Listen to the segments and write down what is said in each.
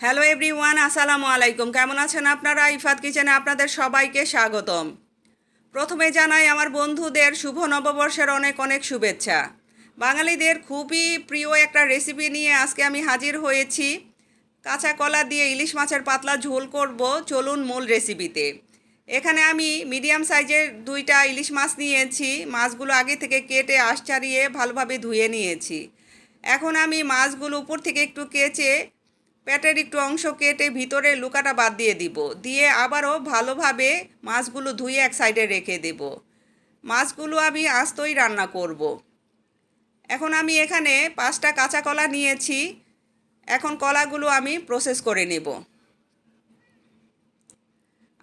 Hello everyone আসসালামু আলাইকুম। কেমন আছেন আপনারা? ইফাত কিচেনে আপনাদের সবাইকে স্বাগতম। প্রথমে জানাই আমার বন্ধুদের শুভ নববর্ষের অনেক অনেক শুভেচ্ছা। বাঙালিদের খুবই প্রিয় একটা রেসিপি নিয়ে আজকে আমি হাজির হয়েছি। কাঁচা কলা দিয়ে ইলিশ মাছের পাতলা ঝোল করব চলুন মূল রেসিপিতে এখানে আমি মিডিয়াম সাইজের দুইটা ইলিশ মাছ নিয়েছি। মাছগুলো আগে থেকে কেটে আশ ছাড়িয়ে ভালোভাবে ধুয়ে নিয়েছি। এখন আমি মাছগুলো উপর থেকে একটু কেচে পেটের একটু অংশ কেটে ভিতরে লুকাটা বাদ দিয়ে দিব। দিয়ে আবারও ভালোভাবে মাছগুলো ধুয়ে এক সাইডে রেখে দেব। মাছগুলো আমি আস্তই রান্না করব। এখন আমি এখানে পাঁচটা কাঁচা কলা নিয়েছি। এখন কলাগুলো আমি প্রসেস করে নেব।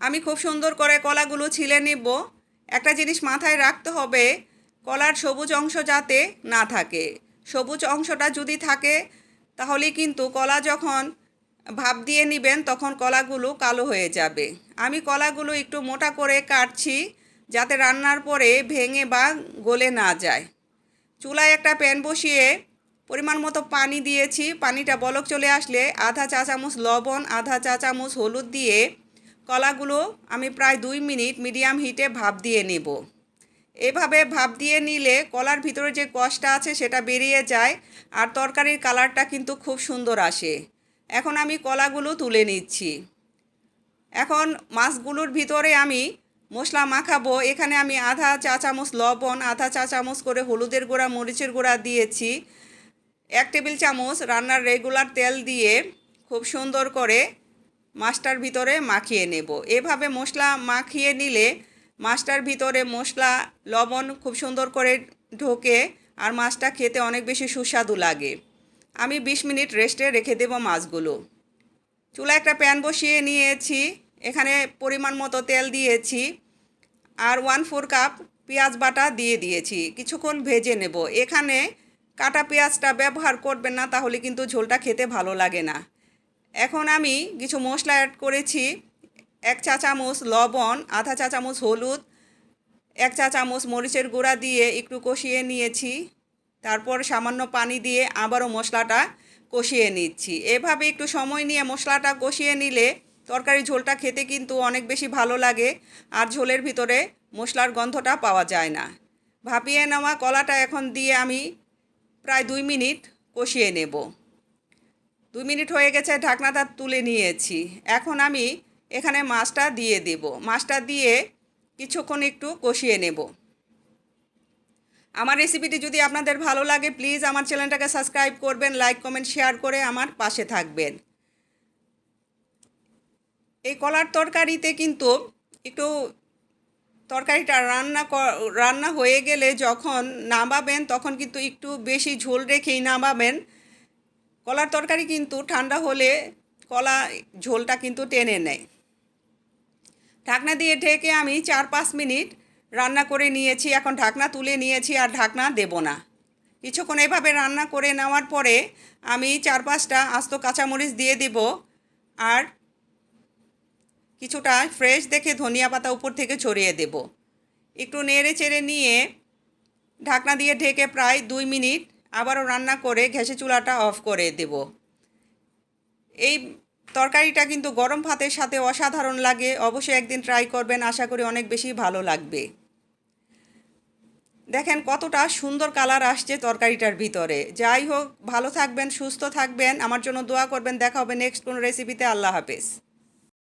আমি খুব সুন্দর করে কলাগুলো ছিলে নিব। একটা জিনিস মাথায় রাখতে হবে, কলার সবুজ অংশ যাতে না থাকে। সবুজ অংশটা যদি থাকে তাহলে কিন্তু কলা যখন ভাপ দিয়ে নেবেন, তখন কলাগুলো কালো হয়ে যাবে। আমি কলাগুলো একটু মোটা করে কাটছি, যাতে রান্নার পরে ভেঙে বা গলে না যায়। চুলায় একটা প্যান বসিয়ে পরিমাণ মতো পানি দিয়েছি। পানিটা বলক চলে আসলে আধা চা চামচ লবণ, আধা চা চামচ হলুদ দিয়ে কলাগুলো আমি প্রায় দুই মিনিট মিডিয়াম হিটে ভাপ দিয়ে নেব। এভাবে ভাপ দিয়ে নিলে কলার ভিতরে যে কষটা আছে সেটা বেরিয়ে যায় আর তরকারির কালারটা কিন্তু খুব সুন্দর আসে। এখন আমি কলাগুলো তুলে নিচ্ছি। এখন মাছগুলোর ভিতরে আমি মশলা মাখাবো। এখানে আমি আধা চা চামচ লবণ, আধা চা চামচ করে হলুদের গুঁড়া, মরিচের গুঁড়া দিয়েছি। এক টেবিল চামচ রান্নার রেগুলার তেল দিয়ে খুব সুন্দর করে মাছটার ভিতরে মাখিয়ে নেব। এভাবে মশলা মাখিয়ে নিলে মাছটার ভিতরে মশলা, লবণ খুব সুন্দর করে ঢোকে আর মাছটা খেতে অনেক বেশি সুস্বাদু লাগে। আমি বিশ মিনিট রেস্টে রেখে দেব মাছগুলো। চুলা একটা প্যান বসিয়ে নিয়েছি, এখানে পরিমাণ মতো তেল দিয়েছি আর ওয়ান ফোর কাপ পেঁয়াজ বাটা দিয়ে দিয়েছি। কিছুক্ষণ ভেজে নেব। এখানে কাটা পেঁয়াজটা ব্যবহার করবেন না, তাহলে কিন্তু ঝোলটা খেতে ভালো লাগে না। এখন আমি কিছু মশলা অ্যাড করেছি। এক চা চামচ লবণ, আধা চা চামচ হলুদ, এক চা চামচ মরিচের গুঁড়া দিয়ে একটু কষিয়ে নিয়েছি। তারপর সামান্য পানি দিয়ে আবারও মশলাটা কষিয়ে নিচ্ছি। এভাবে একটু সময় নিয়ে মশলাটা কষিয়ে নিলে তরকারি ঝোলটা খেতে কিন্তু অনেক বেশি ভালো লাগে আর ঝোলের ভিতরে মশলার গন্ধটা পাওয়া যায় না। ভাপিয়ে নেওয়া কলাটা এখন দিয়ে আমি প্রায় দুই মিনিট কষিয়ে নেব। দুই মিনিট হয়ে গেছে, ঢাকনাটা তুলে নিয়েছি। এখন আমি এখানে মাছটা দিয়ে দেব। মাছটা দিয়ে কিছুক্ষণ একটু কষিয়ে নেব। আমার রেসিপিটি যদি আপনাদের ভালো লাগে প্লিজ আমার চ্যানেলটাকে সাবস্ক্রাইব করবেন লাইক কমেন্ট শেয়ার করে আমার পাশে থাকবেন। এই কলার তরকারিতে কিন্তু একটু তরকারিটা রান্না রান্না হয়ে গেলে যখন নামাবেন, তখন কিন্তু একটু বেশি ঝোল রেখেই নামাবেন। কলার তরকারি কিন্তু ঠান্ডা হলে কলা ঝোলটা কিন্তু টেনে নেয়। ঢাকনা দিয়ে ঢেকে আমি চার পাঁচ মিনিট রান্না করে নিয়েছি, এখন ঢাকনা তুলে নিয়েছি আর ঢাকনা দেব না। কিছুক্ষণ এভাবে রান্না করে নেওয়ার পরে আমি চার পাঁচটা আস্ত কাঁচামরিচ দিয়ে দেব আর কিছুটা ফ্রেশ দেখে ধনিয়া পাতা উপর থেকে ছড়িয়ে দেব। একটু নেড়ে চেড়ে নিয়ে ঢাকনা দিয়ে ঢেকে প্রায় দুই মিনিট আবারও রান্না করে ঘ্যাসে চুলাটা অফ করে দেব। এই তরকারিটা কিন্তু গরম ভাতের সাথে অসাধারণ লাগে। অবশ্যই একদিন ট্রাই করবেন, আশা করি অনেক বেশি ভালো লাগবে। দেখেন কতটা সুন্দর কালার আসছে তরকারিটার ভিতরে। যাই হোক, ভালো থাকবেন, সুস্থ থাকবেন। আমার জন্য দোয়া করবেন। দেখা হবে নেক্সট কোনো রেসিপিতে আল্লাহ হাফেজ।